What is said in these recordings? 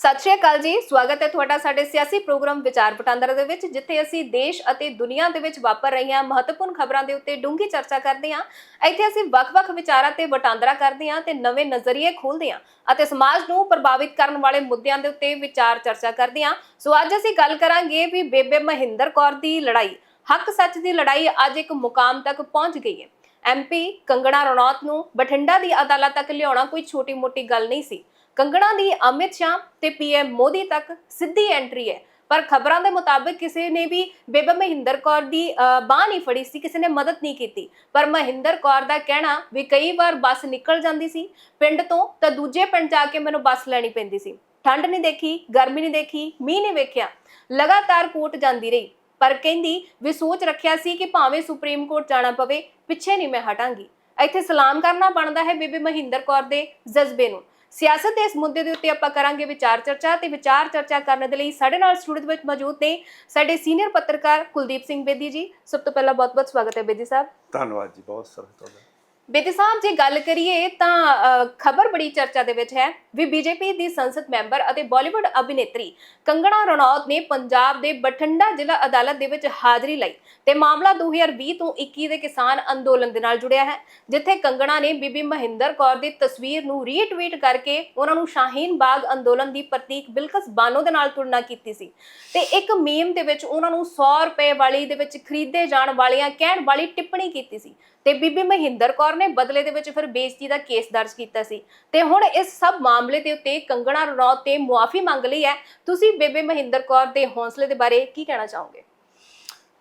ਸਤਿ ਸ਼੍ਰੀ ਅਕਾਲ ਜੀ, ਸਵਾਗਤ ਹੈ ਤੁਹਾਡਾ ਸਾਡੇ ਸਿਆਸੀ ਪ੍ਰੋਗਰਾਮ ਵਿਚਾਰ ਵਟਾਂਦਰਾ ਦੇ ਵਿੱਚ, ਜਿੱਥੇ ਅਸੀਂ ਦੇਸ਼ ਅਤੇ ਦੁਨੀਆ ਦੇ ਵਿੱਚ ਵਾਪਰ ਰਹੀਆਂ ਮਹੱਤਵਪੂਰਨ ਖਬਰਾਂ ਦੇ ਉੱਤੇ ਡੂੰਘੀ ਚਰਚਾ ਕਰਦੇ ਹਾਂ। ਇੱਥੇ ਅਸੀਂ ਵੱਖ-ਵੱਖ ਵਿਚਾਰਾਂ ਤੇ ਵਟਾਂਦਰਾ ਕਰਦੇ ਹਾਂ ਤੇ ਨਵੇਂ ਨਜ਼ਰੀਏ ਖੋਲਦੇ ਹਾਂ ਅਤੇ ਸਮਾਜ ਨੂੰ ਪ੍ਰਭਾਵਿਤ ਕਰਨ ਵਾਲੇ ਮੁੱਦਿਆਂ ਦੇ ਉੱਤੇ ਵਿਚਾਰ ਚਰਚਾ ਕਰਦੇ ਹਾਂ। ਸੋ ਅੱਜ ਅਸੀਂ ਗੱਲ ਕਰਾਂਗੇ ਵੀ ਬੇਬੇ ਮਹਿੰਦਰ ਕੌਰ ਦੀ ਲੜਾਈ, ਹੱਕ ਸੱਚ ਦੀ ਲੜਾਈ ਅੱਜ ਇੱਕ ਮੁਕਾਮ ਤੱਕ ਪਹੁੰਚ ਗਈ ਹੈ। ਐਮਪੀ ਕੰਗਣਾ ਰਣੌਤ ਨੂੰ ਬਠਿੰਡਾ ਦੀ ਅਦਾਲਤ ਤੱਕ ਲਿਆਉਣਾ ਕੋਈ ਛੋਟੀ-ਮੋਟੀ ਗੱਲ ਨਹੀਂ ਸੀ। ਕੰਗਣਾ ਦੀ ਅਮਿਤ ਸ਼ਾਹ ਤੇ ਪੀਐਮ ਮੋਦੀ ਤੱਕ ਸਿੱਧੀ ਐਂਟਰੀ ਹੈ। ਪਰ ਖਬਰਾਂ ਦੇ ਮੁਤਾਬਕ ਕਿਸੇ ਨੇ ਵੀ ਬੇਬਾ ਮਹਿੰਦਰ ਕੌਰ ਦੀ ਅਹ, ਬਾਂਹ ਨਹੀਂ ਫੜੀ ਸੀ ਕਿਸੇ ਨੇ ਮਦਦ ਨਹੀਂ ਕੀਤੀ। ਪਰ ਮਹਿੰਦਰ ਕੌਰ ਦਾ ਕਹਿਣਾ ਵੀ ਕਈ ਵਾਰ ਬੱਸ ਨਿਕਲ ਜਾਂਦੀ ਸੀ ਪਿੰਡ ਤੋਂ ਤਾਂ ਦੂਜੇ ਪਿੰਡ ਜਾ ਕੇ ਮੈਨੂੰ ਬੱਸ ਲੈਣੀ ਪੈਂਦੀ ਸੀ। ਠੰਡ ਨਹੀਂ ਦੇਖੀ ਗਰਮੀ ਨਹੀਂ ਦੇਖੀ ਮੀਂਹ ਨਹੀਂ ਵੇਖਿਆ। ਲਗਾਤਾਰ ਕੋਟ ਜਾਂਦੀ ਰਹੀ। ਪਰ ਕਹਿੰਦੀ ਵੀ ਸੋਚ ਰੱਖਿਆ ਸੀ ਕਿ ਭਾਵੇਂ ਸੁਪਰੀਮ ਕੋਰਟ ਜਾਣਾ ਪਵੇ ਪਿੱਛੇ ਨਹੀਂ ਮੈਂ ਹਟਾਂਗੀ। ਇੱਥੇ ਸਲਾਮ ਕਰਨਾ ਬਣਦਾ ਹੈ ਬੇਬੇ ਮਹਿੰਦਰ ਕੌਰ ਦੇ ਜਜ਼ਬੇ ਨੂੰ। ਸਿਆਸਤ ਦੇ ਇਸ ਮੁੱਦੇ ਦੇ ਉੱਤੇ ਆਪਾਂ ਕਰਾਂਗੇ ਵਿਚਾਰ ਚਰਚਾ ਤੇ ਵਿਚਾਰ ਚਰਚਾ ਕਰਨ ਦੇ ਲਈ ਸਾਡੇ ਨਾਲ ਸਟੂਡੀਓ ਦੇ ਵਿੱਚ ਮੌਜੂਦ ਨੇ ਸਾਡੇ ਸੀਨੀਅਰ ਪੱਤਰਕਾਰ ਕੁਲਦੀਪ ਸਿੰਘ ਬੇਦੀ ਜੀ। ਸਭ ਤੋਂ ਪਹਿਲਾਂ ਬਹੁਤ-ਬਹੁਤ ਸਵਾਗਤ ਹੈ ਬੇਦੀ ਸਾਹਿਬ। ਧੰਨਵਾਦ ਜੀ, ਬਹੁਤ ਸਾਰਾ ਤੁਹਾਡਾ। ਬੇਦੀ ਸਾਹਿਬ, ਜੇ ਗੱਲ ਕਰੀਏ ਤਾਂ ਖਬਰ ਬੜੀ ਚਰਚਾ ਦੇ ਵਿੱਚ ਹੈ ਵੀ ਬੀਜੇਪੀ ਦੀ ਸੰਸਦ ਮੈਂਬਰ ਅਤੇ ਬਾਲੀਵੁੱਡ ਅਭਿਨੇਤਰੀ ਕੰਗਣਾ ਰਣੌਤ ਨੇ ਪੰਜਾਬ ਦੇ ਬਠਿੰਡਾ ਜ਼ਿਲ੍ਹਾ ਅਦਾਲਤ ਦੇ ਵਿੱਚ ਹਾਜ਼ਰੀ ਲਈ ਤੇ ਮਾਮਲਾ 2020 ਤੋਂ 21 ਦੇ ਕਿਸਾਨ ਅੰਦੋਲਨ ਦੇ ਨਾਲ ਜੁੜਿਆ ਹੈ, ਜਿੱਥੇ ਕੰਗਣਾ ਨੇ ਬੀਬੀ ਮਹਿੰਦਰ ਕੌਰ ਦੀ ਤਸਵੀਰ ਨੂੰ ਰੀਟਵੀਟ ਕਰਕੇ ਉਹਨਾਂ ਨੂੰ ਸ਼ਾਹੀਨ ਬਾਗ ਅੰਦੋਲਨ ਦੀ ਪ੍ਰਤੀਕ ਬਿਲਕਸ ਬਾਨੋ ਦੇ ਨਾਲ ਤੁਲਨਾ ਕੀਤੀ ਸੀ। ਤੇ ਇੱਕ ਮੀਮ ਦੇ ਵਿੱਚ ਉਹਨਾਂ ਨੂੰ 100 ਰੁਪਏ ਵਾਲੀ ਦੇ ਵਿੱਚ ਖਰੀਦੇ ਜਾਣ ਵਾਲੀਆਂ ਕਹਿਣ ਵਾਲੀ ਟਿੱਪਣੀ ਕੀਤੀ ਸੀ ਤੇ ਬੀਬੀ ਮਹਿੰਦਰ ਕੌਰ ਨੇ ਬਦਲੇ ਦੇ ਵਿੱਚ ਫਿਰ ਬੇਇੱਜ਼ਤੀ ਦਾ ਕੇਸ ਦਰਜ ਕੀਤਾ ਸੀ। ਤੇ ਹੁਣ ਇਸ ਸਭ ਮਾਮਲੇ ਦੇ ਉੱਤੇ ਕੰਗਣਾ ਰਣੌਤ ਤੇ ਮੁਆਫੀ ਮੰਗ ਲਈ ਹੈ। ਤੁਸੀਂ ਬੇਬੇ ਮਹਿੰਦਰ ਕੌਰ ਦੇ ਹੌਸਲੇ ਦੇ ਬਾਰੇ ਕੀ ਕਹਿਣਾ ਚਾਹੋਗੇ?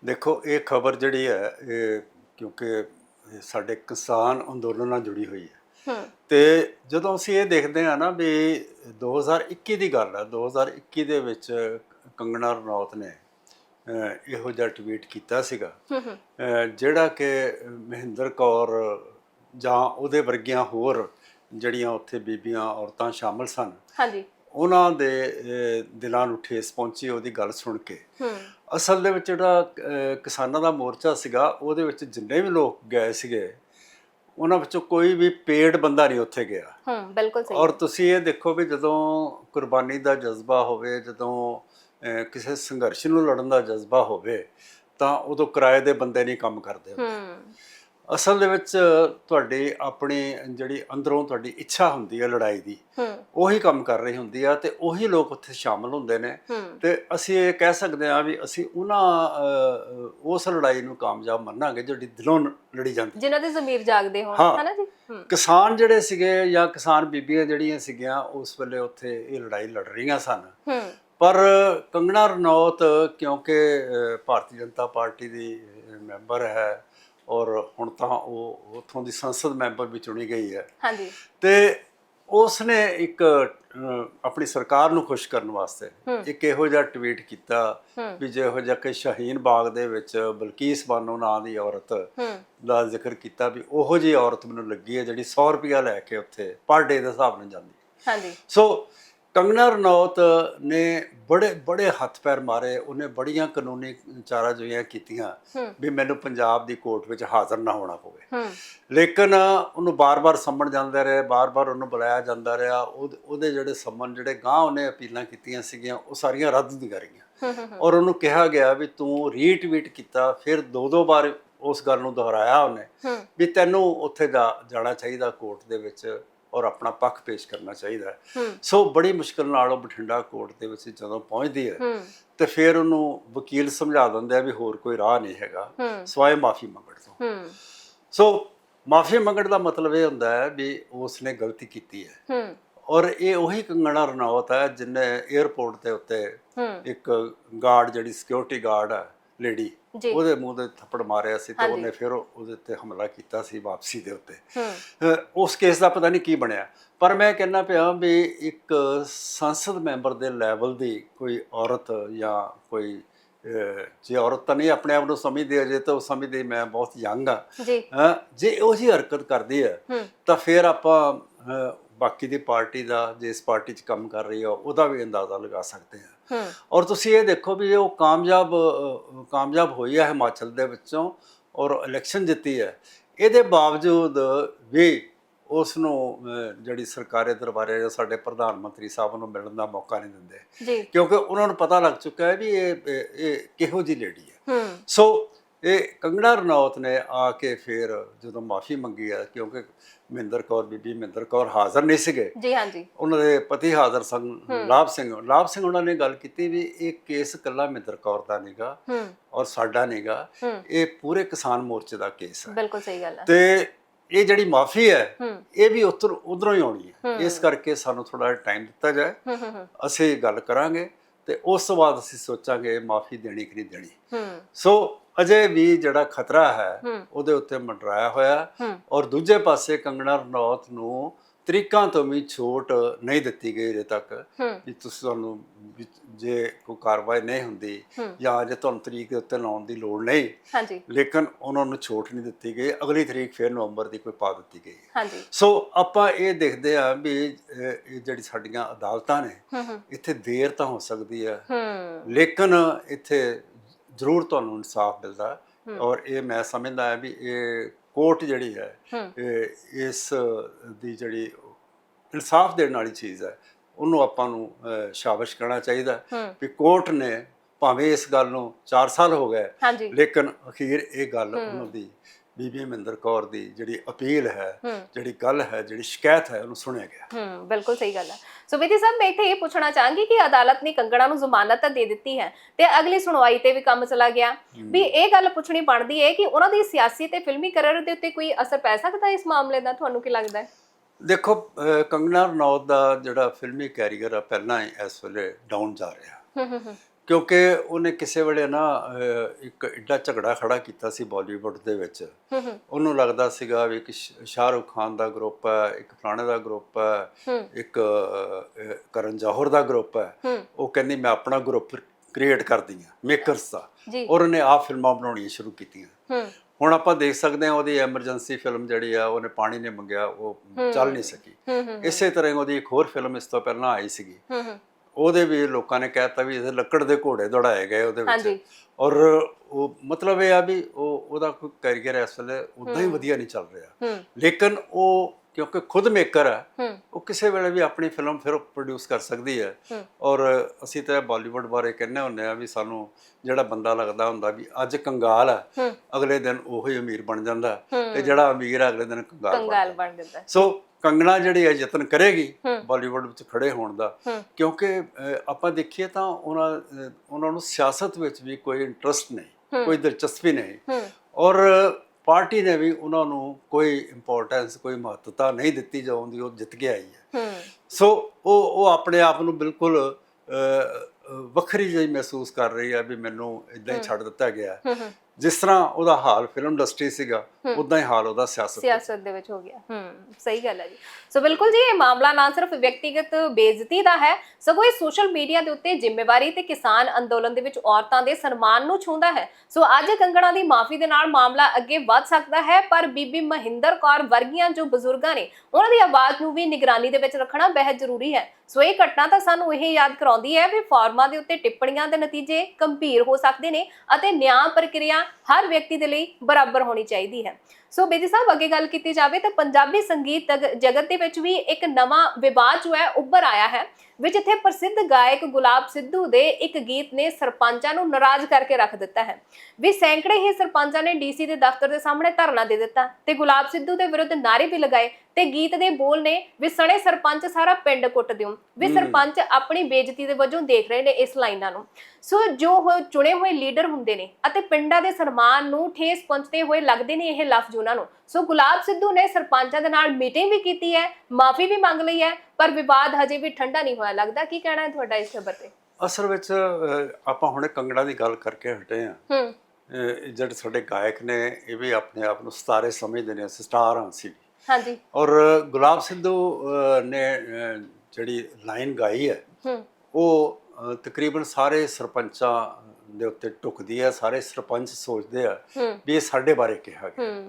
ਦੇਖੋ ਇਹ ਖਬਰ ਜਿਹੜੀ ਹੈ ਇਹ ਕਿਉਂਕਿ ਸਾਡੇ ਕਿਸਾਨ ਅੰਦੋਲਨ ਨਾਲ ਜੁੜੀ ਹੋਈ ਹੈ। ਤੇ ਜਦੋਂ ਅਸੀਂ ਇਹ ਦੇਖਦੇ ਹਾਂ ਨਾ ਵੀ 2021 ਦੀ ਗੱਲ ਹੈ 2021 ਦੇ ਵਿੱਚ ਕੰਗਣਾ ਰਣੌਤ ਨੇ ਇਹੋ ਜਿਹਾ ਟਵੀਟ ਕੀਤਾ ਸੀਗਾ। ਜਿਹੜਾ ਕਿ ਮਹਿੰਦਰ ਕੌਰ ਜਾਂ ਉਹਦੇ ਵਰਗੀਆਂ ਹੋਰ ਜਿਹੜੀਆਂ ਉੱਥੇ ਬੀਬੀਆਂ ਔਰਤਾਂ ਸ਼ਾਮਲ ਸਨ ਹਾਂਜੀ। ਉਹਨਾਂ ਦੇ ਦਿਲਾਂ ਨੂੰ ਠੇਸ ਪਹੁੰਚੀ ਉਹਦੀ ਗੱਲ ਸੁਣ ਕੇ। ਅਸਲ ਦੇ ਵਿੱਚ ਜਿਹੜਾ ਕਿਸਾਨਾਂ ਦਾ ਮੋਰਚਾ ਸੀਗਾ ਉਹਦੇ ਵਿੱਚ ਜਿੰਨੇ ਵੀ ਲੋਕ ਗਏ ਸੀਗੇ ਉਹਨਾਂ ਵਿੱਚੋਂ ਕੋਈ ਵੀ ਪੇਡ ਬੰਦਾ ਨਹੀਂ ਉੱਥੇ ਗਿਆ। ਹੂੰ ਬਿਲਕੁਲ ਸਹੀ। ਔਰ ਤੁਸੀਂ ਇਹ ਦੇਖੋ ਵੀ ਜਦੋਂ ਕੁਰਬਾਨੀ ਦਾ ਜਜ਼ਬਾ ਹੋਵੇ ਜਦੋਂ ਕਿਸੇ ਸੰਘਰਸ਼ ਨੂੰ ਲੜਨ ਦਾ ਜਜ਼ਬਾ ਹੋਵੇ ਤਾਂ ਉਦੋਂ ਕਿਰਾਏ ਦੇ ਬੰਦੇ ਨਹੀਂ ਕੰਮ ਕਰਦੇ ਹੂੰ। ਅਸਲ ਦੇ ਵਿੱਚ ਤੁਹਾਡੀ ਆਪਣੀ ਜਿਹੜੀ ਅੰਦਰੋਂ ਤੁਹਾਡੀ ਇੱਛਾ ਹੁੰਦੀ ਹੈ ਲੜਾਈ ਦੀ ਉਹੀ ਕੰਮ ਕਰ ਰਹੀ ਹੁੰਦੀ ਆ ਤੇ ਉਹੀ ਲੋਕ ਉੱਥੇ ਸ਼ਾਮਲ ਹੁੰਦੇ ਨੇ। ਤੇ ਅਸੀਂ ਇਹ ਕਹਿ ਸਕਦੇ ਹਾਂ ਵੀ ਅਸੀਂ ਉਹਨਾਂ ਉਸ ਲੜਾਈ ਨੂੰ ਕਾਮਯਾਬ ਮੰਨਾਂਗੇ ਜਿਹੜੀ ਦਿਲੋਂ ਲੜੀ ਜਾਂਦੀ। ਜਿਨ੍ਹਾਂ ਦੇ ਜ਼ਮੀਰ ਜਾਗਦੇ ਹੋਣ ਹਾਂ। ਹੈ ਨਾ ਜੀ ਕਿਸਾਨ ਜਿਹੜੇ ਸੀਗੇ ਜਾਂ ਕਿਸਾਨ ਬੀਬੀਆਂ ਜਿਹੜੀਆਂ ਸੀਗੀਆਂ ਉਸ ਵੇਲੇ ਉੱਥੇ ਇਹ ਲੜਾਈ ਲੜ ਰਹੀਆਂ ਸਨ। ਪਰ ਕੰਗਣਾ ਰਣੌਤ ਕਿਉਂਕਿ ਭਾਰਤੀ ਜਨਤਾ ਪਾਰਟੀ ਦੀ ਮੈਂਬਰ ਹੈ ਔਰ ਹੁਣ ਤਾਂ ਉਹ ਉੱਥੋਂ ਦੀ ਸੰਸਦ ਮੈਂਬਰ ਵੀ ਚੁਣੀ ਗਈ ਹੈ। ਹਾਂਜੀ। ਤੇ ਉਸ ਨੇ ਇੱਕ ਆਪਣੀ ਸਰਕਾਰ ਨੂੰ ਖੁਸ਼ ਕਰਨ ਵਾਸਤੇ। ਇੱਕ ਇਹੋ ਜਿਹਾ ਟਵੀਟ ਕੀਤਾ ਵੀ ਜਿਹੋ ਜਿਹਾ ਕਿ ਸ਼ਾਹੀਨ ਬਾਗ ਦੇ ਵਿੱਚ ਬਲਕੀਸ ਬਾਨੋ ਨਾਂ ਦੀ ਔਰਤ ਦਾ ਜ਼ਿਕਰ ਕੀਤਾ ਵੀ ਉਹੋ ਜਿਹੀ ਔਰਤ ਮੈਨੂੰ ਲੱਗੀ ਹੈ ਜਿਹੜੀ 100 ਰੁਪਇਆ ਲੈ ਕੇ ਉੱਥੇ ਪਰ ਡੇ ਦੇ ਹਿਸਾਬ ਨਾਲ ਜਾਂਦੀ। ਹਾਂਜੀ। ਸੋ ਕੰਗਨਾ ਰਣੌਤ ਨੇ ਬੜੇ ਬੜੇ ਹੱਥ ਪੈਰ ਮਾਰੇ ਉਹਨੇ ਬੜੀਆਂ ਕਾਨੂੰਨੀ ਚਾਰਾ ਜੋਈਆਂ ਕੀਤੀਆਂ ਵੀ ਮੈਨੂੰ ਪੰਜਾਬ ਦੀ ਕੋਰਟ ਵਿੱਚ ਹਾਜ਼ਰ ਨਾ ਹੋਣਾ ਪਵੇ। ਲੇਕਿਨ ਉਹਨੂੰ ਬਾਰ-ਬਾਰ ਸੰਮਣ ਜਾਂਦੇ ਰਹੇ ਬਾਰ-ਬਾਰ ਉਹਨੂੰ ਬੁਲਾਇਆ ਜਾਂਦਾ ਰਿਹਾ। ਉਹਦੇ ਜਿਹੜੇ ਸੰਮਣ ਜਿਹੜੇ ਗਾਂ ਉਹਨੇ ਅਪੀਲਾਂ ਕੀਤੀਆਂ ਸੀਗੀਆਂ ਉਹ ਸਾਰੀਆਂ ਰੱਦ ਦੀਆਂ ਗਈਆਂ ਔਰ ਉਹਨੂੰ ਕਿਹਾ ਗਿਆ ਵੀ ਤੂੰ ਰੀਟਵੀਟ ਕੀਤਾ ਫਿਰ ਦੋ ਦੋ ਵਾਰ ਉਸ ਗੱਲ ਨੂੰ ਦੁਹਰਾਇਆ ਉਹਨੇ ਵੀ ਤੈਨੂੰ ਉੱਥੇ ਜਾਣਾ ਚਾਹੀਦਾ ਕੋਰਟ ਦੇ ਵਿੱਚ। ਔਰ ਆਪਣਾ ਪੱਖ ਪੇਸ਼ ਕਰਨਾ ਚਾਹੀਦਾ ਸੋ ਬੜੀ ਮੁਸ਼ਕਲ ਨਾਲ ਉਹ ਬਠਿੰਡਾ ਕੋਰਟ ਦੇ ਵਿੱਚ ਜਦੋਂ ਪਹੁੰਚਦੀ ਹੈ ਤੇ ਫਿਰ ਉਹਨੂੰ ਵਕੀਲ ਸਮਝਾ ਦਿੰਦੇ ਆ ਵੀ ਹੋਰ ਕੋਈ ਰਾਹ ਨਹੀਂ ਹੈਗਾ ਸਵਾਏ ਮਾਫੀ ਮੰਗਣ ਤੋਂ। ਸੋ ਮਾਫੀ ਮੰਗਣ ਦਾ ਮਤਲਬ ਇਹ ਹੁੰਦਾ ਹੈ ਵੀ ਉਸ ਨੇ ਗਲਤੀ ਕੀਤੀ ਹੈ। ਔਰ ਇਹ ਉਹੀ ਕੰਗਣਾ ਰਣੌਤ ਹੈ ਜਿਨੇ 에ਅਰਪੋਰਟ ਦੇ ਉੱਤੇ ਇੱਕ ਗਾਰਡ ਜਿਹੜੀ ਸਿਕਿਉਰਿਟੀ ਗਾਰਡ ਹੈ ਲੇਡੀ ਜੀ। ਉਹਦੇ ਮੂੰਹ ਤੇ ਥੱਪੜ ਮਾਰਿਆ ਸੀ ਤੇ। ਉਹਨੇ ਫਿਰ ਉਹਦੇ ਤੇ ਹਮਲਾ ਕੀਤਾ ਸੀ ਵਾਪਸੀ ਦੇ ਉੱਤੇ। ਹੂੰ। ਉਸ ਕੇਸ ਦਾ ਪਤਾ ਨਹੀਂ ਕੀ ਬਣਿਆ। ਪਰ ਮੈਂ ਕਹਿੰਦਾ ਪਿਆ ਵੀ ਇੱਕ ਸੰਸਦ ਮੈਂਬਰ ਦੇ ਲੈਵਲ ਦੀ ਕੋਈ ਔਰਤ ਜਾਂ ਕੋਈ ਜੇ ਔਰਤ ਤਾਂ ਨਹੀਂ ਆਪਣੇ ਆਪ ਨੂੰ ਸਮਝਦੀ ਹੈ ਜੇ ਤਾਂ ਉਹ ਸਮਝਦੀ ਮੈਂ ਬਹੁਤ ਯੰਗ ਆ। ਜੀ। ਹਾਂ, ਜੇ ਉਹ ਜੀ ਹਰਕਤ ਕਰਦੀ ਹੈ ਹੂੰ। ਤਾਂ ਫਿਰ ਆਪਾਂ ਬਾਕੀ ਦੀ ਪਾਰਟੀ ਦਾ ਜੇ ਇਸ ਪਾਰਟੀ 'ਚ ਕੰਮ ਕਰ ਰਹੀ ਆ ਉਹਦਾ ਵੀ ਅੰਦਾਜ਼ਾ ਲਗਾ ਸਕਦੇ ਹਾਂ ਹੂੰ ਔਰ ਤੁਸੀਂ ਇਹ ਦੇਖੋ ਵੀ ਉਹ ਕਾਮਯਾਬ ਕਾਮਯਾਬ ਹੋਈ ਹੈ ਹਿਮਾਚਲ ਦੇ ਵਿੱਚੋਂ ਔਰ ਇਲੈਕਸ਼ਨ ਜਿੱਤੀ ਹੈ। ਇਹਦੇ ਬਾਵਜੂਦ ਵੀ ਉਸ ਨੂੰ ਜਿਹੜੀ ਸਰਕਾਰੀ ਦਰਬਾਰੇ ਜਾਂ ਸਾਡੇ ਪ੍ਰਧਾਨ ਮੰਤਰੀ ਸਾਹਿਬ ਨੂੰ ਮਿਲਣ ਦਾ ਮੌਕਾ ਨਹੀਂ ਦਿੰਦੇ। ਕਿਉਂਕਿ ਉਹਨਾਂ ਨੂੰ ਪਤਾ ਲੱਗ ਚੁੱਕਾ ਹੈ ਵੀ ਇਹ ਇਹ ਕਿਹੋ ਜੀ ਲੇਡੀ ਹੂੰ। ਸੋ ਇਹ ਕੰਗਣਾ ਰਣੌਤ ਨੇ ਆ ਕੇ ਫਿਰ ਜਦੋਂ ਮਾਫੀ ਮੰਗੀ ਹੈ ਕਿਉਂਕਿ ਮਹਿੰਦਰ ਕੌਰ ਬੀਬੀ ਮਹਿੰਦਰ ਕੌਰ ਹਾਜ਼ਰ ਨਹੀਂ ਸੀਗੇ। ਜੀ ਹਾਂਜੀ। ਉਹਨਾਂ ਦੇ ਪਤੀ ਹਾਜ਼ਰ ਸਨ ਲਾਭ ਸਿੰਘ ਲਾਭ ਸਿੰਘ ਉਹਨਾਂ ਨੇ ਗੱਲ ਕੀਤੀ ਵੀ ਇਹ ਕੇਸ ਕੱਲਾ ਮਹਿੰਦਰ ਕੌਰ ਦਾ ਨਹੀਂਗਾ ਔਰ ਸਾਡਾ ਨਹੀਂਗਾ ਇਹ ਪੂਰੇ ਕਿਸਾਨ ਮੋਰਚੇ ਦਾ ਕੇਸ ਹੈ। ਬਿਲਕੁਲ ਸਹੀ ਗੱਲ ਹੈ। ਤੇ ਇਹ ਜਿਹੜੀ ਮਾਫੀ ਹੈ ਇਹ ਵੀ ਉੱਧਰ ਉਧਰੋਂ ਹੀ ਆਉਣੀ ਹੈ। ਇਸ ਕਰਕੇ ਸਾਨੂੰ ਥੋੜਾ ਟਾਈਮ ਦਿੱਤਾ ਜਾਏ। ਅਸੀਂ ਗੱਲ ਕਰਾਂਗੇ ਤੇ ਉਸ ਤੋਂ ਬਾਅਦ ਅਸੀਂ ਸੋਚਾਂਗੇ ਮਾਫੀ ਦੇਣੀ ਕਿ ਨਹੀਂ ਦੇਣੀ। ਸੋ ਅਜੇ ਵੀ ਜਿਹੜਾ ਖਤਰਾ ਹੈ। ਉਹਦੇ ਉੱਤੇ ਮੰਡਰਾਇਆ ਹੋਇਆ। ਔਰ ਦੂਜੇ ਪਾਸੇ ਕੰਗਣਾ ਰਣੌਤ ਨੂੰ ਤਰੀਕਾਂ ਤੋਂ ਵੀ ਛੋਟ ਨਹੀਂ ਦਿੱਤੀ ਗਈ ਅਜੇ ਤੱਕ। ਵੀ ਤੁਸੀਂ ਤੁਹਾਨੂੰ ਜੇ ਕੋਈ ਕਾਰਵਾਈ ਨਹੀਂ ਹੁੰਦੀ। ਜਾਂ ਜੇ ਤੁਹਾਨੂੰ ਤਰੀਕ ਦੇ ਉੱਤੇ ਲਾਉਣ ਦੀ ਲੋੜ ਨਹੀਂ ਹਾਂਜੀ। ਲੇਕਿਨ ਉਹਨਾਂ ਨੂੰ ਛੋਟ ਨਹੀਂ ਦਿੱਤੀ ਗਈ। ਅਗਲੀ ਤਰੀਕ ਫਿਰ ਨਵੰਬਰ ਦੀ ਕੋਈ ਪਾ ਦਿੱਤੀ ਗਈ। ਹਾਂਜੀ। ਸੋ ਆਪਾਂ ਇਹ ਦੇਖਦੇ ਆ ਵੀ ਇਹ ਜਿਹੜੀ ਸਾਡੀਆਂ ਅਦਾਲਤਾਂ ਨੇ ਇੱਥੇ ਦੇਰ ਤਾਂ ਹੋ ਸਕਦੀ ਹੂੰ। ਲੇਕਿਨ ਇੱਥੇ ਜ਼ਰੂਰ ਤੁਹਾਨੂੰ ਇਨਸਾਫ ਮਿਲਦਾ ਔਰ ਇਹ ਮੈਂ ਸਮਝਦਾ ਹਾਂ ਵੀ ਇਹ ਕੋਰਟ ਜਿਹੜੀ ਹੈ ਇਹ ਇਸ ਦੀ ਜਿਹੜੀ ਇਨਸਾਫ ਦੇਣ ਵਾਲੀ ਚੀਜ਼ ਹੈ ਉਹਨੂੰ ਆਪਾਂ ਨੂੰ ਸ਼ਾਬਾਸ਼ ਕਰਨਾ ਚਾਹੀਦਾ ਵੀ ਕੋਰਟ ਨੇ ਭਾਵੇਂ ਇਸ ਗੱਲ ਨੂੰ 4 ਸਾਲ ਹੋ ਗਏ ਲੇਕਿਨ ਅਖੀਰ ਇਹ ਗੱਲ ਉਹਨਾਂ ਦੀ ਬੀਬੀ ਮਹਿੰਦਰ ਕੌਰ ਦੀ ਜਿਹੜੀ ਅਪੀਲ ਹੈ ਜਿਹੜੀ ਗੱਲ ਹੈ ਜਿਹੜੀ ਸ਼ਿਕਾਇਤ ਹੈ ਉਹਨੂੰ ਸੁਣਿਆ ਗਿਆ। ਹੂੰ ਬਿਲਕੁਲ ਸਹੀ ਗੱਲ ਹੈ। ਸੋ ਵਿਧੀ ਸਾਹਿਬ ਮੈਂ ਇੱਥੇ ਇਹ ਪੁੱਛਣਾ ਚਾਹਾਂਗੀ ਕਿ ਅਦਾਲਤ ਨੇ ਕੰਗਣਾ ਨੂੰ ਜ਼ਮਾਨਤ ਤਾਂ ਦੇ ਦਿੱਤੀ ਹੈ ਤੇ ਅਗਲੀ ਸੁਣਵਾਈ ਤੇ ਵੀ ਕੰਮ ਚਲਾ ਗਿਆ। ਵੀ ਇਹ ਗੱਲ ਪੁੱਛਣੀ ਬਣਦੀ ਹੈ ਕਿ ਉਹਨਾਂ ਦੀ ਸਿਆਸੀ ਤੇ ਫਿਲਮੀ ਕਰਿਅਰ ਦੇ ਉੱਤੇ ਕੋਈ ਅਸਰ ਪੈ ਸਕਦਾ ਹੈ ਇਸ ਮਾਮਲੇ ਦਾ? ਤੁਹਾਨੂੰ ਕੀ ਲੱਗਦਾ ਹੈ? ਦੇਖੋ ਕੰਗਨਾ ਰਣੌਤ ਦਾ ਜਿਹੜਾ ਫਿਲਮੀ ਕੈਰੀਅਰ ਆ ਪਹਿਲਾਂ ਹੀ ਇਸ ਵੇਲੇ ਡਾਊਨ ਜਾ ਰਿਹਾ। ਹੂੰ ਹੂੰ ਹੂੰ। ਕਿਉਂਕਿ ਉਹਨੇ ਕਿਸੇ ਵੇਲੇ ਨਾ ਇੱਕ ਐਡਾ ਝਗੜਾ ਖੜਾ ਕੀਤਾ ਸੀ ਬਾਲੀਵੁੱਡ ਦੇ ਵਿੱਚ। ਉਹਨੂੰ ਲੱਗਦਾ ਸੀਗਾ ਵੀ ਕਿ ਸ਼- ਸ਼ਾਹਰੁਖ ਖਾਨ ਦਾ ਗਰੁੱਪ ਹੈ ਇੱਕ ਫਲਾਣੇ ਦਾ ਗਰੁੱਪ ਹੈ ਇੱਕ ਕਰਨ ਜੌਹਰ ਦਾ ਗਰੁੱਪ ਹੈ। ਉਹ ਕਹਿੰਦੀ ਮੈਂ ਆਪਣਾ ਗਰੁੱਪ ਕ੍ਰੀਏਟ ਕਰਦੀ ਹਾਂ ਮੇਕਰਸ ਦਾ। ਔਰ ਉਹਨੇ ਆਪ ਫਿਲਮਾਂ ਬਣਾਉਣੀਆਂ ਸ਼ੁਰੂ ਕੀਤੀਆਂ। ਹੁਣ ਆਪਾਂ ਦੇਖ ਸਕਦੇ ਹਾਂ ਉਹਦੀ ਐਮਰਜੈਂਸੀ ਫਿਲਮ ਜਿਹੜੀ ਆ ਉਹਨੇ ਪਾਣੀ ਨੇ ਮੰਗਿਆ ਉਹ ਚੱਲ ਨਹੀਂ ਸਕੀ। ਇਸੇ ਤਰ੍ਹਾਂ ਉਹਦੀ ਇੱਕ ਹੋਰ ਫਿਲਮ ਇਸ ਤੋਂ ਪਹਿਲਾਂ ਆਈ ਸੀਗੀ। ਉਹਦੇ ਵੀ ਲੋਕਾਂ ਨੇ ਕਹਿਤਾ ਵੀ ਇਹ ਲੱਕੜ ਦੇ ਘੋੜੇ ਦੌੜਾਏ ਗਏ ਉਹਦੇ ਹਾਂਜੀ। ਵਿੱਚ ਔਰ ਉਹ ਮਤਲਬ ਇਹ ਆ ਵੀ ਉਹ ਉਹਦਾ ਕੋਈ ਕੈਰੀਅਰ ਇਸ ਵੇਲੇ ਉਦਾਂ ਹੀ ਵਧੀਆ ਨਹੀਂ ਚੱਲ ਰਿਹਾ ਲੇਕਿਨ ਉਹ ਕਿਉਂਕਿ ਖੁਦ ਮੇਕਰ ਹੈ ਉਹ ਕਿਸੇ ਵੇਲੇ ਵੀ ਆਪਣੀ ਫਿਲਮ ਫਿਰ ਪ੍ਰੋਡਿਊਸ ਕਰ ਸਕਦੀ ਹੈ। ਔਰ ਅਸੀਂ ਤਾਂ ਬਾਲੀਵੁੱਡ ਬਾਰੇ ਕਹਿੰਦੇ ਹੁੰਦੇ ਆ ਵੀ ਸਾਨੂੰ ਜਿਹੜਾ ਬੰਦਾ ਲੱਗਦਾ ਹੁੰਦਾ ਵੀ ਅੱਜ ਕੰਗਾਲ ਹੈ ਅਗਲੇ ਦਿਨ ਉਹੀ ਅਮੀਰ ਬਣ ਜਾਂਦਾ। ਤੇ ਜਿਹੜਾ ਅਮੀਰ ਹੈ ਅਗਲੇ ਦਿਨ ਕੰਗਾਲ ਬਣ ਜਾਂਦਾ। ਸੋ ਕੰਗਣਾ ਜਿਹੜੀ ਹੈ ਯਤਨ ਕਰੇਗੀ। ਬਾਲੀਵੁੱਡ ਵਿੱਚ ਖੜੇ ਹੋਣ ਦਾ। ਕਿਉਂਕਿ ਆਪਾਂ ਦੇਖੀਏ ਤਾਂ ਉਹਨਾਂ ਉਹਨਾਂ ਨੂੰ ਸਿਆਸਤ ਵਿੱਚ ਵੀ ਕੋਈ ਇੰਟਰਸਟ ਨਹੀਂ ਕੋਈ ਦਿਲਚਸਪੀ ਨਹੀਂ। ਔਰ ਪਾਰਟੀ ਨੇ ਵੀ ਉਹਨਾਂ ਨੂੰ ਕੋਈ ਇੰਪੋਰਟੈਂਸ ਕੋਈ ਮਹੱਤਤਾ ਨਹੀਂ ਦਿੱਤੀ ਜਦੋਂ ਉਹ ਜਿੱਤ ਕੇ ਆਈ ਹੈ। ਸੋ ਉਹ ਉਹ ਆਪਣੇ ਆਪ ਨੂੰ ਬਿਲਕੁਲ ਵੱਖਰੀ ਜਿਹੀ ਮਹਿਸੂਸ ਕਰ ਰਹੀ ਹੈ ਵੀ ਮੈਨੂੰ ਇਦਾਂ ਹੀ ਛੱਡ ਦਿੱਤਾ ਗਿਆ। ਜਿਸ ਤਰ੍ਹਾਂ ਉਹਦਾ ਹਾਲ ਫਿਲਮ ਇੰਡਸਟਰੀ ਸੀਗਾ ਉਦਾਂ ਹੀ ਹਾਲ ਉਹਦਾ ਸਿਆਸਤ। ਸਿਆਸਤ ਦੇ ਵਿੱਚ ਹੋ ਗਿਆ। ਹੂੰ ਸਹੀ ਗੱਲ ਹੈ ਜੀ। ਸੋ ਬਿਲਕੁਲ ਜੀ ਇਹ ਮਾਮਲਾ ਨਾ ਸਿਰਫ ਵਿਅਕਤੀਗਤ ਬੇਇੱਜ਼ਤੀ ਦਾ ਹੈ ਸਗੋਂ ਇਹ ਸੋਸ਼ਲ ਮੀਡੀਆ ਦੇ ਉੱਤੇ ਜ਼ਿੰਮੇਵਾਰੀ ਤੇ ਕਿਸਾਨ ਅੰਦੋਲਨ ਦੇ ਵਿੱਚ ਔਰਤਾਂ ਦੇ ਸਨਮਾਨ ਨੂੰ ਛੂੰਹਦਾ ਹੈ। ਸੋ ਅੱਜ ਕੰਗਣਾ ਦੀ ਮਾਫੀ ਦੇ ਨਾਲ ਮਾਮਲਾ ਅੱਗੇ ਵੱਧ ਸਕਦਾ ਹੈ ਪਰ ਬੀਬੀ ਮਹਿੰਦਰ ਕੌਰ ਵਰਗੀਆਂ ਜੋ ਬਜ਼ੁਰਗਾਂ ਨੇ ਉਹਨਾਂ ਦੀ ਆਵਾਜ਼ ਨੂੰ ਵੀ ਨਿਗਰਾਨੀ ਦੇ ਵਿੱਚ ਰੱਖਣਾ ਬਹਿਤ ਜ਼ਰੂਰੀ ਹੈ। ਸੋ ਇਹ ਘਟਨਾ ਤਾਂ ਸਾਨੂੰ ਇਹ ਯਾਦ ਕਰਾਉਂਦੀ ਹੈ ਵੀ ਫਾਰਮਾਂ ਦੇ ਉੱਤੇ ਟਿੱਪਣੀਆਂ ਦੇ ਨਤੀਜੇ ਗੰਭੀਰ ਹੋ ਸਕਦੇ ਨੇ ਅਤੇ ਨਿਆਂ ਪ੍ਰਕਿਰਿਆ ਹਰ ਵਿਅਕਤੀ ਦੇ ਲਈ ਬਰਾਬਰ ਹੋਣੀ ਚਾਹੀਦੀ ਹੈ। ਸੋ ਬੇਦੀ ਸਾਹਿਬ ਅੱਗੇ ਗੱਲ ਕੀਤੀ ਜਾਵੇ ਤਾਂ ਪੰਜਾਬੀ ਸੰਗੀਤ ਜਗਤ ਦੇ ਵਿੱਚ ਵੀ ਇੱਕ ਨਵਾਂ ਵਿਵਾਦ ਜੋ ਹੈ ਉੱਭਰ ਆਇਆ ਹੈ ਵਿੱਚ ਇੱਥੇ ਪ੍ਰਸਿੱਧ ਗਾਇਕ ਗੁਲਾਬ ਸਿੱਧੂ ਦੇ ਇੱਕ ਗੀਤ ਨੇ ਸਰਪੰਚਾਂ ਨੂੰ ਨਾਰਾਜ਼ ਕਰਕੇ ਰੱਖ ਦਿੱਤਾ ਹੈ। ਵੀ ਸੈਂਕੜੇ ਹੀ ਸਰਪੰਚਾਂ ਨੇ ਡੀਸੀ ਦੇ ਦਫ਼ਤਰ ਦੇ ਸਾਹਮਣੇ ਧਰਨਾ ਦੇ ਦਿੱਤਾ ਤੇ ਗੁਲਾਬ ਸਿੱਧੂ ਦੇ ਵਿਰੁੱਧ ਨਾਰੇ ਵੀ ਲਗਾਏ ਤੇ ਗੀਤ ਦੇ ਬੋਲ ਨੇ ਵੀ ਸਣੇ ਸਰਪੰਚ ਸਾਰਾ ਪਿੰਡ ਕੁੱਟ ਦਿਓ ਵੀ ਸਰਪੰਚ ਆਪਣੀ ਬੇਇੱਜ਼ਤੀ ਦੇ ਵਜੋਂ ਦੇਖ ਰਹੇ ਨੇ ਇਸ ਲਾਈਨਾਂ ਨੂੰ। ਸੋ ਜੋ ਚੁਣੇ ਹੋਏ ਲੀਡਰ ਹੁੰਦੇ ਨੇ ਅਤੇ ਪਿੰਡਾਂ ਦੇ ਸਨਮਾਨ ਨੂੰ ਠੇਸ ਪਹੁੰਚਦੇ ਹੋਏ ਲੱਗਦੇ ਨੇ ਇਹ ਲਫ਼ਜ਼ ਉਹਨਾਂ ਨੂੰ। ਸੋ ਗੁਲਾਬ ਸਿੱਧੂ ਨੇ ਸਰਪੰਚਾਂ ਦੇ ਨਾਲ ਮੀਟਿੰਗ ਵੀ ਕੀਤੀ ਹੈ ਮਾਫੀ ਵੀ ਮੰਗ ਲਈ ਹੈ ਪਰ ਵਿਵਾਦ ਹਜੇ ਵੀ ਠੰਡਾ ਨਹੀਂ ਹੋਇਆ। ਲੱਗਦਾ ਕੀ ਕਹਿਣਾ ਹੈ ਤੁਹਾਡਾ ਇਸ ਖਬਰ ਤੇ? ਅਸਲ ਵਿੱਚ ਆਪਾਂ ਹੁਣੇ ਕੰਗੜਾ ਦੀ ਗੱਲ ਕਰਕੇ ਹਟੇ ਆ ਹੂੰ। ਜਿਹੜੇ ਸਾਡੇ ਗਾਇਕ ਨੇ ਇਹ ਵੀ ਆਪਣੇ ਆਪ ਨੂੰ ਸਤਾਰੇ ਸਮਝਦੇ ਨੇ ਸਟਾਰ ਹਾਂ ਵੀ। ਹਾਂਜੀ। ਔਰ ਗੁਲਾਬ ਸਿੱਧੂ ਨੇ ਜਿਹੜੀ ਲਾਈਨ ਗਾਈ ਹੈ ਉਹ ਤਕਰੀਬਨ ਸਾਰੇ ਸਰਪੰਚਾਂ ਦੇ ਉੱਤੇ ਟੁਕਦੀ ਹੈ ਸਾਰੇ ਸਰਪੰਚ ਸੋਚਦੇ ਆ ਵੀ ਇਹ ਸਾਡੇ ਬਾਰੇ ਕਿਹਾ ਗਿਆ।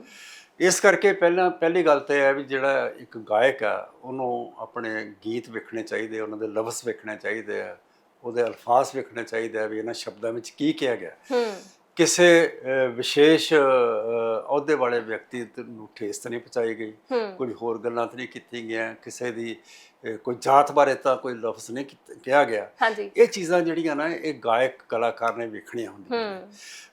ਇਸ ਕਰਕੇ ਪਹਿਲਾਂ ਪਹਿਲੀ ਗੱਲ ਤਾਂ ਹੈ ਵੀ ਜਿਹੜਾ ਇੱਕ ਗਾਇਕ ਆ ਉਹਨੂੰ ਆਪਣੇ ਗੀਤ ਵੇਖਣੇ ਚਾਹੀਦੇ ਉਹਨਾਂ ਦੇ ਲਫ਼ਜ਼ ਵੇਖਣੇ ਚਾਹੀਦੇ ਆ ਉਹਦੇ ਅਲਫਾਜ਼ ਵੇਖਣੇ ਚਾਹੀਦੇ ਆ ਵੀ ਇਹਨਾਂ ਸ਼ਬਦਾਂ ਵਿੱਚ ਕੀ ਕਿਹਾ ਗਿਆ। ਹੂੰ। ਕਿਸੇ ਵਿਸ਼ੇਸ਼ ਅਹ, ਅਹੁਦੇ ਵਾਲੇ ਵਿਅਕਤੀ ਨੂੰ ਠੇਸ ਤਾਂ ਨਹੀਂ ਪਹੁੰਚਾਈ ਗਈ। ਕੋਈ ਹੋਰ ਗੱਲਾਂ ਤਾਂ ਨਹੀਂ ਕੀਤੀਆਂ ਗਈਆਂ। ਕਿਸੇ ਦੀ ਕੋਈ ਜਾਤ ਬਾਰੇ ਤਾਂ ਕੋਈ ਲਫ਼ਜ਼ ਨਹੀਂ ਕਿਹਾ ਗਿਆ। ਇਹ ਚੀਜ਼ਾਂ ਜਿਹੜੀਆਂ ਨਾ ਇਹ ਗਾਇਕ ਕਲਾਕਾਰ ਨੇ ਵੇਖਣੀਆਂ ਹੁੰਦੀਆਂ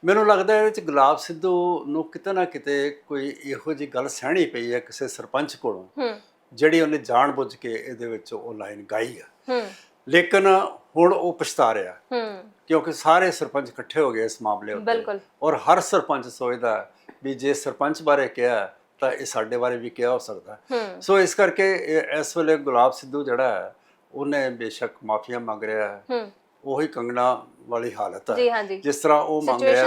ਮੈਨੂੰ ਲੱਗਦਾ ਇਹਦੇ ਵਿੱਚ ਗੁਲਾਬ ਸਿੱਧੂ ਨੂੰ ਕਿਤੇ ਨਾ ਕਿਤੇ ਕੋਈ ਇਹੋ ਜਿਹੀ ਗੱਲ ਸਹਿਣੀ ਪਈ ਹੈ ਕਿਸੇ ਸਰਪੰਚ ਕੋਲੋਂ ਜਿਹੜੀ ਉਹਨੇ ਜਾਣਬੁੱਝ ਕੇ ਇਹਦੇ ਵਿੱਚ ਉਹ ਲਾਈਨ ਗਾਈ ਆ। ਲੇਕਿਨ ਹੁਣ ਉਹ ਪਛਤਾ ਰਿਹਾ। ਹੂੰ। ਕਿਉਂਕਿ ਸਾਰੇ ਸਰਪੰਚ ਇਕੱਠੇ ਹੋ ਗਏ ਇਸ ਮਾਮਲੇ ਉੱਤੇ। ਬਿਲਕੁਲ। ਔਰ ਹਰ ਸਰਪੰਚ ਸੋਚਦਾ ਹੈ ਵੀ ਜੇ ਸਰਪੰਚ ਬਾਰੇ ਕਿਹਾ ਤਾਂ ਇਹ ਸਾਡੇ ਬਾਰੇ ਵੀ ਕਿਹਾ ਹੋ ਸਕਦਾ। ਹੈ। ਹੂੰ। ਸੋ ਇਸ ਕਰਕੇ ਇਹ- ਇਸ ਵੇਲੇ ਗੁਲਾਬ ਸਿੱਧੂ ਜਿਹੜਾ ਹੈ ਉਹਨੇ ਬੇਸ਼ੱਕ ਮਾਫੀਆ ਮੰਗ ਰਿਹਾ ਹੈ। ਹੂੰ। ਉਹੀ ਕੰਗਣਾ ਵਾਲੀ ਹਾਲਤ ਹੈ। ਜੀ ਜਿਸ ਤਰ੍ਹਾਂ ਉਹ ਮੰਗ ਰਿਹਾ।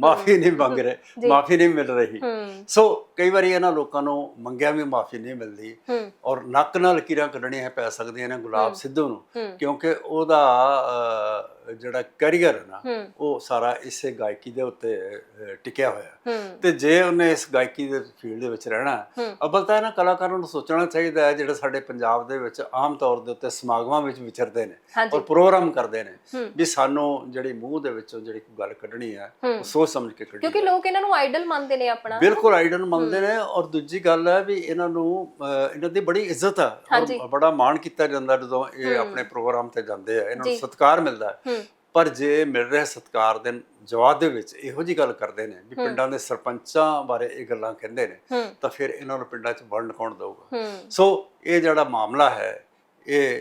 ਮਾਫੀ ਨਹੀਂ ਮੰਗ ਰਹੇ। ਮਾਫੀ ਨਹੀਂ ਮਿਲ ਰਹੀ। ਸੋ ਕਈ ਵਾਰੀ ਇਹਨਾਂ ਲੋਕਾਂ ਨੂੰ ਮੰਗਿਆ ਵੀ ਮਾਫੀ ਨਹੀਂ ਮਿਲਦੀ ਔਰ ਨੱਕ ਨਾਲ ਲਕੀਰਾਂ ਕੱਢਣੀਆਂ ਪੈ ਸਕਦੀਆਂ ਨੇ ਗੁਲਾਬ ਸਿੱਧੂ ਨੂੰ ਕਿਉਂਕਿ ਉਹਦਾ ਜਿਹੜਾ ਕੈਰੀਅਰ ਹੈ ਨਾ ਉਹ ਸਾਰਾ ਇਸੇ ਗਾਇਕੀ ਦੇ ਉੱਤੇ ਟਿਕਿਆ ਹੋਇਆ। ਤੇ ਜੇ ਉਹਨੇ ਇਸ ਗਾਇਕੀ ਦੇ ਫੀਲਡ ਦੇ ਵਿੱਚ ਰਹਿਣਾ। ਅਬਲ ਤਾਂ ਇਹਨਾਂ ਕਲਾਕਾਰਾਂ ਨੂੰ ਸੋਚਣਾ ਚਾਹੀਦਾ ਹੈ ਜਿਹੜੇ ਸਾਡੇ ਪੰਜਾਬ ਦੇ ਵਿੱਚ ਆਮ ਤੌਰ ਦੇ ਉੱਤੇ ਸਮਾਗਮਾਂ ਵਿੱਚ ਵਿਚਰਦੇ ਨੇ ਔਰ ਪ੍ਰੋਗਰਾਮ ਕਰਦੇ ਨੇ। ਵੀ ਸਾਨੂੰ ਜਿਹੜੀ ਮੂੰਹ ਦੇ ਵਿੱਚੋਂ ਜਿਹੜੀ ਕੋਈ ਗੱਲ ਕੱਢਣੀ ਹੈ। ਉਹ ਸੋਚ ਸਮਝ ਕੇ ਕੱਢਣੀ ਕਿਉਂਕਿ ਲੋਕ ਇਹਨਾਂ ਨੂੰ ਆਈਡਲ ਮੰਨਦੇ ਨੇ ਆਪਣਾ। ਬਿਲਕੁਲ ਆਈਡਲ ਮੰਨਦੇ ਨੇ ਔਰ ਦੂਜੀ ਗੱਲ ਹੈ ਵੀ ਇਹਨਾਂ ਨੂੰ ਇਹਨਾਂ ਦੀ ਬੜੀ ਇੱਜ਼ਤ ਹੈ ਬੜਾ ਮਾਣ ਕੀਤਾ ਜਾਂਦਾ ਜਦੋਂ ਇਹ ਆਪਣੇ ਪ੍ਰੋਗਰਾਮ ਤੇ ਜਾਂਦੇ ਆ। ਇਹਨਾਂ ਨੂੰ। ਸਤਿਕਾਰ ਮਿਲਦਾ ਹੈ। ਪਰ ਜੇ ਮਿਲ ਰਿਹਾ ਸਤਿਕਾਰ ਦੇ ਜਵਾਬ ਦੇ ਵਿੱਚ ਇਹੋ ਜੀ ਗੱਲ ਕਰਦੇ ਨੇ ਵੀ ਪਿੰਡਾਂ ਦੇ ਸਰਪੰਚਾਂ ਬਾਰੇ ਇਹ ਗੱਲਾਂ ਕਹਿੰਦੇ ਨੇ ਤਾਂ ਫਿਰ ਇਹਨਾਂ ਨੂੰ ਪਿੰਡਾਂ 'ਚ ਵੜਨ ਕੌਣ ਦਊਗਾ? ਸੋ ਇਹ ਜਿਹੜਾ ਮਾਮਲਾ ਹੈ ਇਹ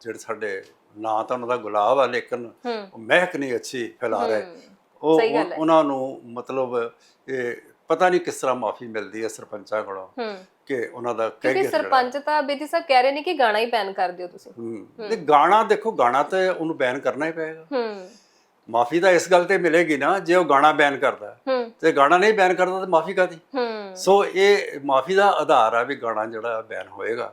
ਜਿਹੜੇ ਸਾਡੇ ਨਾਂ ਤਾਂ ਉਹਨਾਂ ਦਾ ਗੁਲਾਬ ਆ ਲੇਕਿਨ ਮਹਿਕ ਨਹੀਂ ਅੱਛੀ ਫੈਲਾ ਰਹੇ। ਉਹ। ਉਹਨਾਂ ਨੂੰ ਮਤਲਬ ਇਹ ਪਤਾ ਨਹੀਂ ਕਿਸ ਤਰ੍ਹਾਂ ਮਾਫੀ ਮਿਲਦੀ ਹੈ ਸਰਪੰਚਾਂ ਕੋਲੋਂ ਕਿ ਉਹਨਾਂ ਦਾ ਕਹਿ ਸਰਪੰਚ ਤਾਂ ਬੇਦੀ ਸਾਹਿਬ ਕਹਿ ਰਹੇ ਨੇ ਕਿ ਗਾਣਾ ਹੀ ਬੈਨ ਕਰ ਦਿਓ ਤੁਸੀਂ। ਤੇ ਗਾਣਾ ਦੇਖੋ ਗਾਣਾ ਤੇ ਉਹਨੂੰ ਬੈਨ ਕਰਨਾ ਹੀ ਪਏਗਾ। ਮਾਫੀ ਤਾਂ ਇਸ ਗੱਲ ਤੇ ਮਿਲੇਗੀ ਨਾ ਜੇ ਉਹ ਗਾਣਾ ਬੈਨ ਕਰਦਾ। ਤੇ ਗਾਣਾ ਨਹੀਂ ਬੈਨ ਕਰਦਾ ਤਾਂ ਮਾਫੀ ਕਾਦੀ ਸੋ ਇਹ ਮਾਫੀ ਦਾ ਆਧਾਰ ਆ ਵੀ ਗਾਣਾ ਜਿਹੜਾ ਬੈਨ ਹੋਏਗਾ।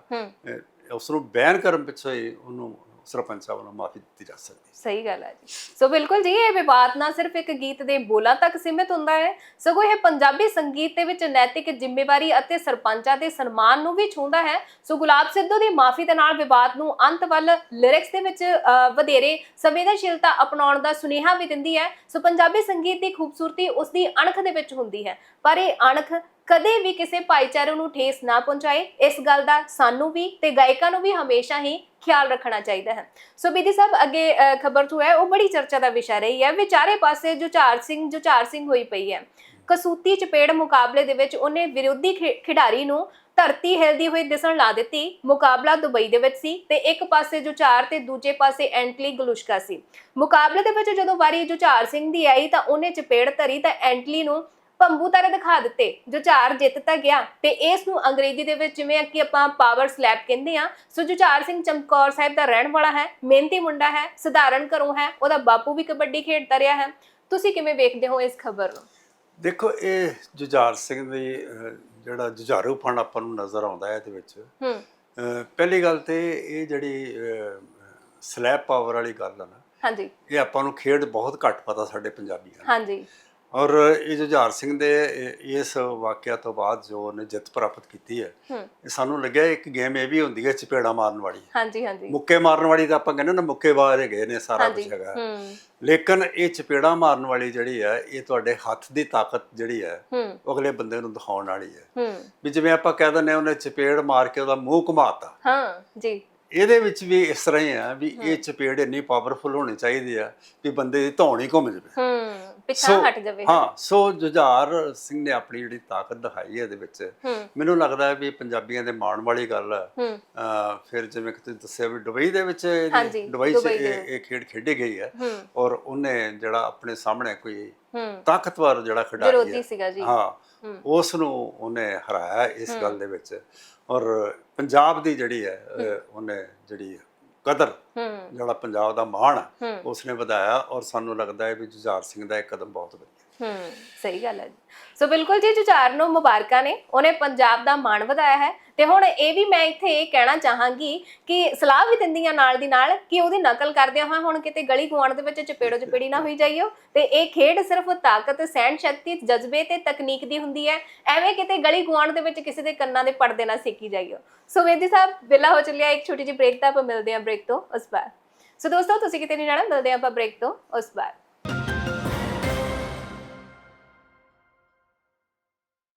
ਉਸ ਨੂੰ ਬੈਨ ਕਰਨ ਪਿੱਛੇ ਉਹਨੂੰ ਸਰਪੰਚਾਂ ਵੱਲੋਂ ਮਾਫੀ ਦਿੱਤੀ ਜਾ ਸਕਦੀ ਸਹੀ ਗੱਲ ਹੈ ਜੀ। ਸੋ ਬਿਲਕੁਲ ਜੀ, ਇਹ ਵਿਵਾਦ ਨਾ ਸਿਰਫ ਇੱਕ ਗੀਤ ਦੇ ਬੋਲਾਂ ਤੱਕ ਸੀਮਿਤ ਹੁੰਦਾ ਹੈ, ਸਗੋਂ ਇਹ ਪੰਜਾਬੀ ਸੰਗੀਤ ਦੇ ਵਿੱਚ ਨੈਤਿਕ ਜ਼ਿੰਮੇਵਾਰੀ ਅਤੇ ਸਰਪੰਚਾਂ ਦੇ ਸਨਮਾਨ ਨੂੰ ਵੀ ਛੂੰਹਦਾ ਹੈ। ਸੋ ਗੁਲਾਬ ਸਿੱਧੂ ਦੀ ਮਾਫੀ ਦੇ ਨਾਲ ਵਿਵਾਦ ਨੂੰ ਅੰਤ ਵੱਲ ਲਿਰਿਕਸ ਦੇ ਵਿੱਚ ਵਧੇਰੇ ਸੰਵੇਦਨਸ਼ੀਲਤਾ ਅਪਣਾਉਣ ਦਾ ਸੁਨੇਹਾ ਵੀ ਦਿੰਦੀ ਹੈ। ਸੋ ਪੰਜਾਬੀ ਸੰਗੀਤ ਦੀ ਖੂਬਸੂਰਤੀ ਉਸ ਦੀ ਅਣਖ ਦੇ ਵਿੱਚ ਹੁੰਦੀ ਹੈ। ਪਰ ਇਹ ਅਣਖ ਕਦੇ ਵੀ ਕਿਸੇ ਭਾਈਚਾਰੇ ਨੂੰ ਠੇਸ ਨਾ ਪਹੁੰਚਾਏ। ਇਸ ਗੱਲ ਦਾ ਸਾਨੂੰ ਵੀ ਤੇ ਗਾਇਕਾਂ ਨੂੰ ਵੀ ਹਮੇਸ਼ਾ ਹੀ ਖਿਆਲ ਰੱਖਣਾ ਚਾਹੀਦਾ ਹੈ। ਸੋ ਬੀਦੀ ਸਾਹਿਬ, ਅੱਗੇ ਖਬਰ ਤੋਂ ਹੈ, ਉਹ ਬੜੀ ਚਰਚਾ ਦਾ ਵਿਸ਼ਾ ਰਹੀ ਹੈ। ਵਿਚਾਰੇ ਪਾਸੇ ਜੁਝਾਰ ਸਿੰਘ ਜੁਝਾਰ ਸਿੰਘ ਹੋਈ ਪਈ ਹੈ। ਕਸੂਤੀ ਚਪੇੜ ਮੁਕਾਬਲੇ ਦੇ ਵਿੱਚ ਉਹਨੇ ਵਿਰੋਧੀ ਖਿ- ਖਿਡਾਰੀ ਨੂੰ ਧਰਤੀ ਹਿਲਦੀ ਹੋਈ ਦਿਸਣ ਲਾ ਦਿੱਤੀ। ਮੁਕਾਬਲਾ ਦੁਬਈ ਦੇ ਵਿੱਚ ਸੀ ਤੇ ਇੱਕ ਪਾਸੇ ਜੁਝਾਰ ਤੇ ਦੂਜੇ ਪਾਸੇ ਐਂਟਲੀ ਗਲੁਸ਼ਕਾ ਸੀ। ਮੁਕਾਬਲੇ ਦੇ ਵਿੱਚ ਜਦੋਂ ਵਾਰੀ ਜੁਝਾਰ ਸਿੰਘ ਦੀ ਆਈ ਤਾਂ ਉਹਨੇ ਚਪੇੜ ਧਰੀ ਤਾਂ ਐਂਟਲੀ ਨੂੰ ਭੰਬੂ ਤਾਰੇ ਦਿਖਾ ਦਿੱਤੇ ਜੁਝਾਰ ਜਿੱਤ ਤਾਂ ਗਿਆ ਤੇ ਇਸ ਨੂੰ ਅੰਗਰੇਜ਼ੀ ਦੇ ਵਿੱਚ ਜਿਵੇਂ ਕਿ ਆਪਾਂ ਪਾਵਰ ਸਲੈਪ ਕਹਿੰਦੇ ਆ ਸੋ ਜੁਝਾਰ ਸਿੰਘ ਚਮਕੌਰ ਸਾਹਿਬ ਦਾ ਰਹਿਣ ਵਾਲਾ ਹੈ ਮਿਹਨਤੀ ਮੁੰਡਾ ਹੈ ਸਧਾਰਨ ਘਰੋਂ ਹੈ ਉਹਦਾ ਬਾਪੂ ਵੀ ਕਬੱਡੀ ਖੇਡਦਾ ਰਿਹਾ ਹੈ। ਤੁਸੀਂ ਕਿਵੇਂ ਵੇਖਦੇ ਹੋ ਇਸ ਖਬਰ ਨੂੰ? ਦੇਖੋ ਇਹ ਜੁਝਾਰ ਸਿੰਘ ਦੀ ਜਿਹੜਾ ਜੁਝਾਰੂਪਣ ਆਪਾਂ ਨੂੰ ਨਜ਼ਰ ਆਉਂਦਾ ਹੈ ਇਹਦੇ ਵਿੱਚ। ਹੂੰ। ਪਹਿਲੀ ਗੱਲ ਤੇ ਇਹ ਜਿਹੜੀ ਸਲੈਬ ਪਾਵਰ ਵਾਲੀ ਗੱਲ ਆ ਨਾ ਹਾਂਜੀ। ਇਹ ਆਪਾਂ ਨੂੰ ਖੇਡ ਬਹੁਤ ਘੱਟ ਪਤਾ ਸਾਡੇ ਪੰਜਾਬੀਆਂ ਨੂੰ। ਹਾਂਜੀ। ਔਰ ਇਹ ਜੁਝਾਰ ਸਿੰਘ ਦੇ ਇਸ ਵਾਕਿਆ ਤੋਂ ਬਾਅਦ ਜੋ ਉਹਨੇ ਜਿੱਤ ਪ੍ਰਾਪਤ ਕੀਤੀ ਹੈ ਇਹ ਸਾਨੂੰ ਲੱਗਿਆ ਇੱਕ ਗੇਮ ਇਹ ਵੀ ਹੁੰਦੀ ਹੈ ਚਪੇੜਾ ਮਾਰਨ ਵਾਲੀ। ਹਾਂਜੀ ਹਾਂਜੀ। ਮੁੱਕੇ ਮਾਰਨ ਵਾਲੀ ਤਾਂ ਆਪਾਂ ਕਹਿੰਦੇ ਨਾ ਮੁੱਕੇਬਾਜ਼ ਹੈਗੇ ਨੇ ਸਾਰਾ ਕੁਝ ਹੈਗਾ। ਲੇਕਿਨ ਇਹ ਚਪੇੜਾ ਮਾਰਨ ਵਾਲੀ ਜਿਹੜੀ ਹੈ ਇਹ ਤੁਹਾਡੇ ਹੱਥ ਦੀ ਤਾਕਤ ਜਿਹੜੀ ਹੈ ਉਹ ਅਗਲੇ ਬੰਦੇ ਨੂੰ ਦਿਖਾਉਣ ਵਾਲੀ ਹੈ। ਵੀ ਜਿਵੇਂ ਆਪਾਂ ਕਹਿ ਦਿੰਦੇ ਉਹਨੇ ਚਪੇੜ ਮਾਰ ਕੇ ਉਹਦਾ ਮੂੰਹ ਘੁਮਾਤਾ। ਹਾਂ ਜੀ। ਇਹਦੇ ਵਿੱਚ ਵੀ ਇਸ ਤਰ੍ਹਾਂ ਹੀ ਆ ਵੀ ਇਹ ਚਪੇੜ ਇੰਨੀ ਪਾਵਰਫੁਲ ਹੋਣੀ ਚਾਹੀਦੀ ਆ ਵੀ ਬੰਦੇ ਦੀ ਧੌਣ ਘੁੰਮ ਜਾਵੇ। ਹੂੰ। ਪਿੱਛਾ ਹਟ ਜਾਵੇ ਹਾਂ ਸੋ ਜੁਝਾਰ ਸਿੰਘ ਨੇ ਆਪਣੀ ਜਿਹੜੀ ਤਾਕਤ ਦਿਖਾਈ ਹੈ ਇਹਦੇ ਵਿੱਚ ਮੈਨੂੰ ਲੱਗਦਾ ਹੈ ਵੀ ਪੰਜਾਬੀਆਂ ਦੇ ਮਾਣ ਵਾਲੀ ਗੱਲ ਹੈ। ਫਿਰ ਜਿਵੇਂ ਕਿ ਤੁਸੀਂ ਦੱਸਿਆ ਵੀ ਦੁਬਈ ਦੇ ਵਿੱਚ ਦੁਬਈ 'ਚ ਇਹ ਖੇਡ ਖੇਡੀ ਗਈ ਹੈ। ਔਰ ਉਹਨੇ ਜਿਹੜਾ ਆਪਣੇ ਸਾਹਮਣੇ ਕੋਈ ਤਾਕਤਵਰ ਜਿਹੜਾ ਖਿਡਾਰੀ ਵਿਰੋਧੀ ਸੀਗਾ ਜੀ। ਹਾਂ। ਉਸ ਨੂੰ ਉਹਨੇ ਹਰਾਇਆ ਇਸ ਗੱਲ ਦੇ ਵਿੱਚ। ਔਰ ਪੰਜਾਬ ਦੀ ਜਿਹੜੀ ਹੈ ਉਹਨੇ ਜਿਹੜੀ ਕਦਰ। ਜਿਹੜਾ ਪੰਜਾਬ ਦਾ ਮਾਣ ਹੈ ਹੂੰ। ਉਸਨੇ ਵਧਾਇਆ ਔਰ ਸਾਨੂੰ ਲੱਗਦਾ ਹੈ ਵੀ ਜੁਝਾਰ ਸਿੰਘ ਦਾ ਇਹ ਕਦਮ ਬਹੁਤ ਵਧੀਆ। ਹੂੰ, ਸਹੀ ਗੱਲ ਹੈ ਜੀ। ਸੋ ਬਿਲਕੁਲ ਜੀ, ਜੁਝਾਰ ਨੂੰ ਮੁਬਾਰਕਾਂ ਨੇ। ਉਹਨੇ ਪੰਜਾਬ ਦਾ ਮਾਣ ਵਧਾਇਆ ਹੈ। ਤੇ ਹੁਣ ਇਹ ਵੀ ਮੈਂ ਇੱਥੇ ਇਹ ਕਹਿਣਾ ਚਾਹਾਂਗੀ ਕਿ ਸਲਾਹ ਵੀ ਦਿੰਦੀਆਂ ਨਾਲ ਦੀ ਨਾਲ ਕਿ ਉਹਦੀ ਨਕਲ ਕਰਦਿਆਂ ਹੋਇਆ ਹੁਣ ਕਿਤੇ ਗਲੀ ਗੁਆਂਢ ਦੇ ਵਿੱਚ ਚਪੇੜੋ ਚਪੇੜੀ ਨਾ ਹੋਈ ਜਾਈਓ। ਤੇ ਇਹ ਖੇਡ ਸਿਰਫ ਤਾਕਤ, ਸਹਿਣ ਸ਼ਕਤੀ, ਜਜ਼ਬੇ ਤੇ ਤਕਨੀਕ ਦੀ ਹੁੰਦੀ ਹੈ। ਐਵੇਂ ਕਿਤੇ ਗਲੀ ਗੁਆਂਢ ਦੇ ਵਿੱਚ ਕਿਸੇ ਦੇ ਕੰਨਾਂ ਦੇ ਪਰਦੇ ਨਾ ਸੇਕੀ ਜਾਈਓ। ਸੋ ਵੇਦੀ ਸਾਹਿਬ ਵੇਲਾ ਹੋ ਚੱਲਿਆ ਇੱਕ ਛੋਟੀ ਜਿਹੀ ਬ੍ਰੇਕ ਤਾਂ ਆਪਾਂ ਮਿਲਦੇ ਹਾਂ ਬ੍ਰੇਕ ਤੋਂ ਉਸ ਬਾਅਦ। ਸੋ ਦੋਸਤੋ, ਤੁਸੀਂ ਕਿਤੇ ਨਹੀਂ ਜਾਣਾ? ਮਿਲਦੇ ਹਾਂ ਆਪਾਂ ਬ੍ਰੇਕ ਤੋਂ ਉਸ ਬਾਅਦ।